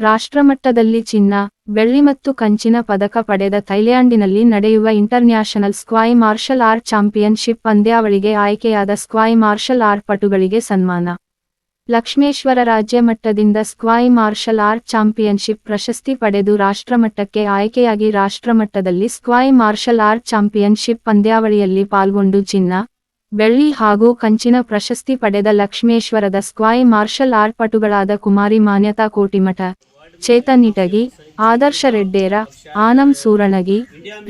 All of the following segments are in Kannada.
ರಾಷ್ಟ್ರಮಟ್ಟದಲ್ಲಿ ಚಿನ್ನ, ಬೆಳ್ಳಿ ಮತ್ತು ಕಂಚಿನ ಪದಕ ಪಡೆದ ಥೈಲ್ಯಾಂಡಿನಲ್ಲಿ ನಡೆಯುವ international Sqay martial art championship ಪಂದ್ಯಾವಳಿಗೆ ಆಯ್ಕೆಯಾದ ಸ್ಕ್ವಾಯ್ ಮಾರ್ಷಲ್ ಆರ್ಟ್ ಪಟುಗಳಿಗೆ ಸನ್ಮಾನ. ಲಕ್ಷ್ಮೇಶ್ವರ ರಾಜ್ಯ ಮಟ್ಟದಿಂದ ಸ್ಕ್ವಾಯ್ ಮಾರ್ಷಲ್ ಆರ್ಟ್ ಚಾಂಪಿಯನ್ಶಿಪ್ ಪ್ರಶಸ್ತಿ ಪಡೆದು ರಾಷ್ಟ್ರಮಟ್ಟಕ್ಕೆ ಆಯ್ಕೆಯಾಗಿ ರಾಷ್ಟ್ರಮಟ್ಟದಲ್ಲಿ ಸ್ಕ್ವಾಯ್ ಮಾರ್ಷಲ್ ಆರ್ಟ್ ಚಾಂಪಿಯನ್ಶಿಪ್ ಪಂದ್ಯಾವಳಿಯಲ್ಲಿ ಪಾಲ್ಗೊಂಡು ಚಿನ್ನ, ಬೆಳ್ಳಿ ಹಾಗೂ ಕಂಚಿನ ಪ್ರಶಸ್ತಿ ಪಡೆದ ಲಕ್ಷ್ಮೇಶ್ವರದ ಸ್ಕ್ವಾಯ್ ಮಾರ್ಷಲ್ ಆರ್ಟ್ ಪಟುಗಳಾದ ಕುಮಾರಿ ಮಾನ್ಯತಾ ಕೋಟಿಮಠ. ಚೇತನ್ ಇಟಗಿ ಆದರ್ಶ ರೆಡ್ಡೇರ, ಆನಂ ಸೂರಣಗಿ,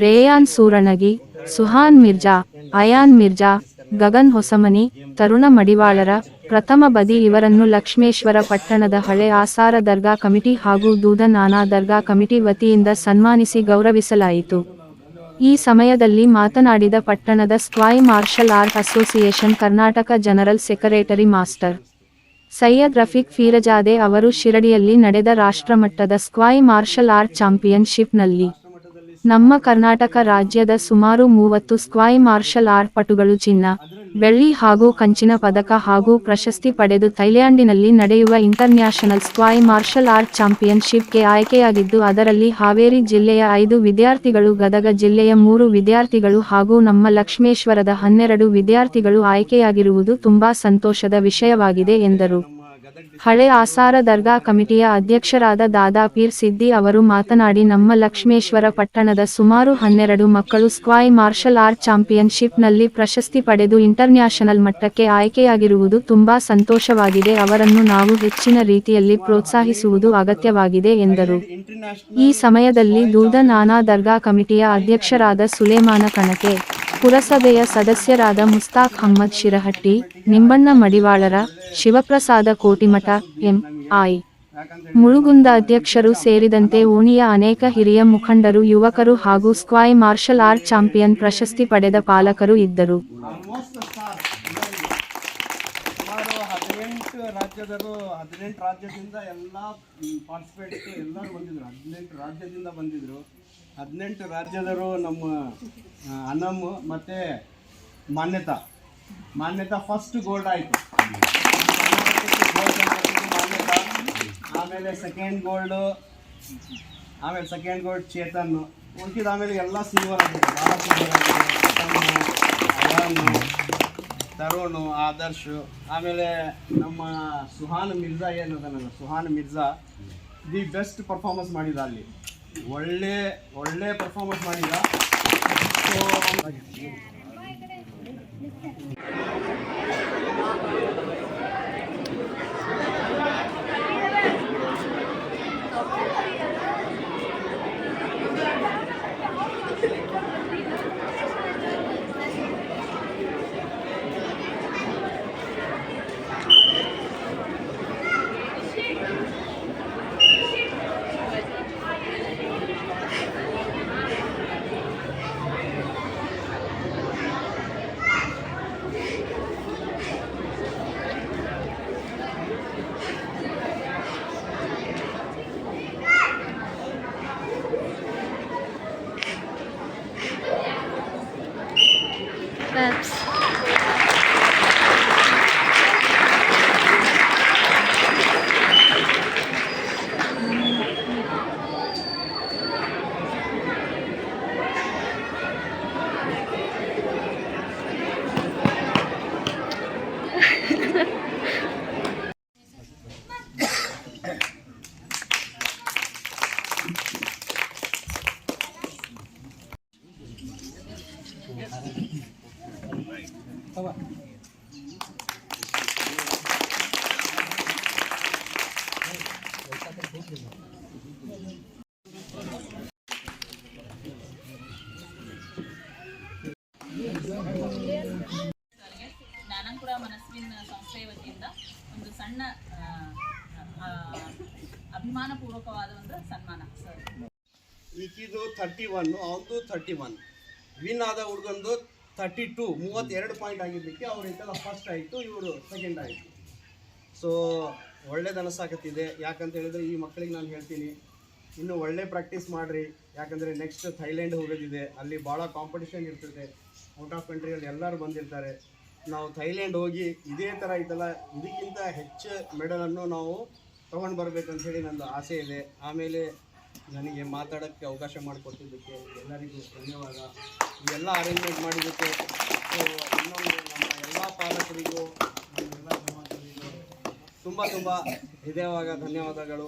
ರೇಯಾನ್ ಸೂರಣಗಿ, ಸುಹಾನ್ ಮಿರ್ಜಾ, ಅಯಾನ್ ಮಿರ್ಜಾ, ಗಗನ್ ಹೊಸಮನಿ, ತರುಣ ಮಡಿವಾಳರ, ಪ್ರಥಮ ಬದಿ ಇವರನ್ನು ಲಕ್ಷ್ಮೇಶ್ವರ ಪಟ್ಟಣದ ಹಳೆ ಆಸಾರ ದರ್ಗಾ ಕಮಿಟಿ ಹಾಗೂ ದೂದ ನಾನಾ ದರ್ಗಾ ಕಮಿಟಿ ವತಿಯಿಂದ ಸನ್ಮಾನಿಸಿ ಗೌರವಿಸಲಾಯಿತು. ಈ ಸಮಯದಲ್ಲಿ ಮಾತನಾಡಿದ ಪಟ್ಟಣದ Sqay martial art association Karnataka general secretary master Syed Rafiq Peerzade ಅವರು ಶಿರಡಿಯಲ್ಲಿ ನಡೆದ ರಾಷ್ಟ್ರಮಟ್ಟದ ಸ್ಕ್ವಾಯ್ ಮಾರ್ಷಲ್ ಆರ್ಟ್ ಚಾಂಪಿಯನ್ಶಿಪ್ನಲ್ಲಿ ನಮ್ಮ ಕರ್ನಾಟಕ ರಾಜ್ಯದ ಸುಮಾರು ಮೂವತ್ತು ಸ್ಕ್ವಾಯ್ ಮಾರ್ಷಲ್ ಆರ್ಟ್ ಪಟುಗಳು ಚಿನ್ನ, ಬೆಳ್ಳಿ ಹಾಗೂ ಕಂಚಿನ ಪದಕ ಹಾಗೂ ಪ್ರಶಸ್ತಿ ಪಡೆದು ಥೈಲ್ಯಾಂಡಿನಲ್ಲಿ ನಡೆಯುವ ಇಂಟರ್ನ್ಯಾಷನಲ್ ಸ್ಕ್ವಾಯ್ ಮಾರ್ಷಲ್ ಆರ್ಟ್ ಚಾಂಪಿಯನ್ಶಿಪ್ಗೆ ಆಯ್ಕೆಯಾಗಿದ್ದು ಅದರಲ್ಲಿ ಹಾವೇರಿ ಜಿಲ್ಲೆಯ ಐದು ವಿದ್ಯಾರ್ಥಿಗಳು, ಗದಗ ಜಿಲ್ಲೆಯ ಮೂರು ವಿದ್ಯಾರ್ಥಿಗಳು ಹಾಗೂ ನಮ್ಮ ಲಕ್ಷ್ಮೇಶ್ವರದ ಹನ್ನೆರಡು ವಿದ್ಯಾರ್ಥಿಗಳು ಆಯ್ಕೆಯಾಗಿರುವುದು ತುಂಬಾ ಸಂತೋಷದ ವಿಷಯವಾಗಿದೆ ಎಂದರು. ಹಳೆ ಆಸಾರ ದರ್ಗಾ ಕಮಿಟಿಯ ಅಧ್ಯಕ್ಷರಾದ ದಾದಾಪೀರ್ ಸಿದ್ದಿ ಅವರು ಮಾತನಾಡಿ, ನಮ್ಮ ಲಕ್ಷ್ಮೇಶ್ವರ ಪಟ್ಟಣದ ಸುಮಾರು ಹನ್ನೆರಡು ಮಕ್ಕಳು ಸ್ಕ್ವಾಯ್ ಮಾರ್ಷಲ್ ಆರ್ಟ್ ಚಾಂಪಿಯನ್ಶಿಪ್ನಲ್ಲಿ ಪ್ರಶಸ್ತಿ ಪಡೆದು ಇಂಟರ್ನ್ಯಾಷನಲ್ ಮಟ್ಟಕ್ಕೆ ಆಯ್ಕೆಯಾಗಿರುವುದು ತುಂಬಾ ಸಂತೋಷವಾಗಿದೆ. ಅವರನ್ನು ನಾವು ಹೆಚ್ಚಿನ ರೀತಿಯಲ್ಲಿ ಪ್ರೋತ್ಸಾಹಿಸುವುದು ಅಗತ್ಯವಾಗಿದೆ ಎಂದರು. ಈ ಸಮಯದಲ್ಲಿ ದೂದ ನಾನಾ ದರ್ಗಾ ಕಮಿಟಿಯ ಅಧ್ಯಕ್ಷರಾದ ಸುಲೇಮಾನ ಕಣಕೆ ಪುರಸಭೆಯ ಸದಸ್ಯರಾದ ಮುಸ್ತಾಕ್ ಅಹ್ಮದ್ ಶಿರಹಟ್ಟಿ, ನಿಂಬಣ್ಣ ಮಡಿವಾಳರ ಶಿವಪ್ರಸಾದ ಕೋಟಿಮಠ, ಎಂ. ಐ. ಮುಳುಗುಂದ ಅಧ್ಯಕ್ಷರು ಸೇರಿದಂತೆ ಓಣಿಯ ಅನೇಕ ಹಿರಿಯ ಮುಖಂಡರು, ಯುವಕರು ಹಾಗೂ ಸ್ಕ್ವಾಯ್ ಮಾರ್ಷಲ್ ಆರ್ಟ್ ಚಾಂಪಿಯನ್ ಪ್ರಶಸ್ತಿ ಪಡೆದ ಪಾಲಕರು ಇದ್ದರು. ರಾಜ್ಯದರು ಹದಿನೆಂಟು ರಾಜ್ಯದಿಂದ ಎಲ್ಲ ಎಲ್ಲರೂ ಬಂದಿದ್ರು. ಹದಿನೆಂಟು ರಾಜ್ಯದಿಂದ ಬಂದಿದ್ರು. ಹದಿನೆಂಟು ರಾಜ್ಯದವರು ನಮ್ಮ ಅನಮ್ಮು ಅನಮ್ ಮತ್ತು ಮಾನ್ಯತಾ. ಮಾನ್ಯತಾ ಫಸ್ಟ್ ಗೋಲ್ಡ್ ಆಯಿತು. ಆಮೇಲೆ ಸೆಕೆಂಡ್ ಗೋಲ್ಡು ಆಮೇಲೆ ಸೆಕೆಂಡ್ ಗೋಲ್ಡ್ ಚೇತನ್. ಉಳ್ಕಿದ ಆಮೇಲೆ ಎಲ್ಲ ಸಿಲ್ವರ್ ಆಗಿದೆ. ಭಾಳ ಸಿಲ್ವರ್ ಆಗಿದೆ ತರುಣ್, ಆದರ್ಶ್. ಆಮೇಲೆ ನಮ್ಮ Suhan Mirza ಏನದನಲ್ಲ Suhan Mirza the best performance ಮಾಡಿದ ಅಲ್ಲಿ. ಒಳ್ಳೆ ಒಳ್ಳೆ ಪರ್ಫಾರ್ಮೆನ್ಸ್ ಮಾಡಿಲ್ಲ ಜ್ಞಾನಾಂಕುರ ಮನಸ್ಸಿನ ಸಂಸ್ಥೆಯ ವತಿಯಿಂದ ಒಂದು ಸಣ್ಣ ಅಭಿಮಾನ ಪೂರ್ವಕವಾದ ಒಂದು ಸನ್ಮಾನ, ಸರ್. ಈಕಿದು ಥರ್ಟಿ ಒನ್ ಅವನದು ಥರ್ಟಿ ಒನ್ ವಿನ್ ಆದ ಹುಡುಗಂದು ತರ್ಟಿ ಟು ಮೂವತ್ತೆರಡು ಪಾಯಿಂಟ್ ಆಗಿದ್ದಕ್ಕೆ ಅವ್ರು ಇದೆಲ್ಲ ಫಸ್ಟ್ ಆಯಿತು ಇವರು ಸೆಕೆಂಡ್ ಆಯಿತು. ಸೊ ಒಳ್ಳೇದು ಅನಿಸಾಕತ್ತಿದೆ ಯಾಕಂತ ಹೇಳಿದ್ರೆ ಈ ಮಕ್ಕಳಿಗೆ ನಾನು ಹೇಳ್ತೀನಿ ಇನ್ನು ಒಳ್ಳೆ ಪ್ರಾಕ್ಟೀಸ್ ಮಾಡಿರಿ. ಯಾಕಂದರೆ ನೆಕ್ಸ್ಟ್ ಥೈಲ್ಯಾಂಡ್ ಹೋಗೋದಿದೆ. ಅಲ್ಲಿ ಭಾಳ ಕಾಂಪಿಟೇಷನ್ ಇರ್ತದೆ. ಔಟ್ ಆಫ್ ಕಂಟ್ರಿಯಲ್ಲಿ ಎಲ್ಲರೂ ಬಂದಿರ್ತಾರೆ. ನಾವು ಥೈಲ್ಯಾಂಡ್ ಹೋಗಿ ಇದೇ ಥರ ಇದೆಲ್ಲ ಇದಕ್ಕಿಂತ ಹೆಚ್ಚು ಮೆಡಲನ್ನು ನಾವು ತೊಗೊಂಡು ಬರಬೇಕಂತ ಹೇಳಿ ನಂದು ಆಸೆ ಇದೆ. ಆಮೇಲೆ ನನಗೆ ಮಾತಾಡೋಕ್ಕೆ ಅವಕಾಶ ಮಾಡಿಕೊಟ್ಟಿದ್ದಕ್ಕೆ ಎಲ್ಲರಿಗೂ ಧನ್ಯವಾದ. ಎಲ್ಲ ಅರೇಂಜ್ಮೆಂಟ್ ಮಾಡಿದ್ದಕ್ಕೆ ಇನ್ನೊಂದು ನಮ್ಮ ಎಲ್ಲ ಪಾಲಕರಿಗೂ ನಮ್ಮೆಲ್ಲ ಸಮಾಜರಿಗೂ ತುಂಬ ತುಂಬ ಹೃದಯವಾಗ ಧನ್ಯವಾದಗಳು.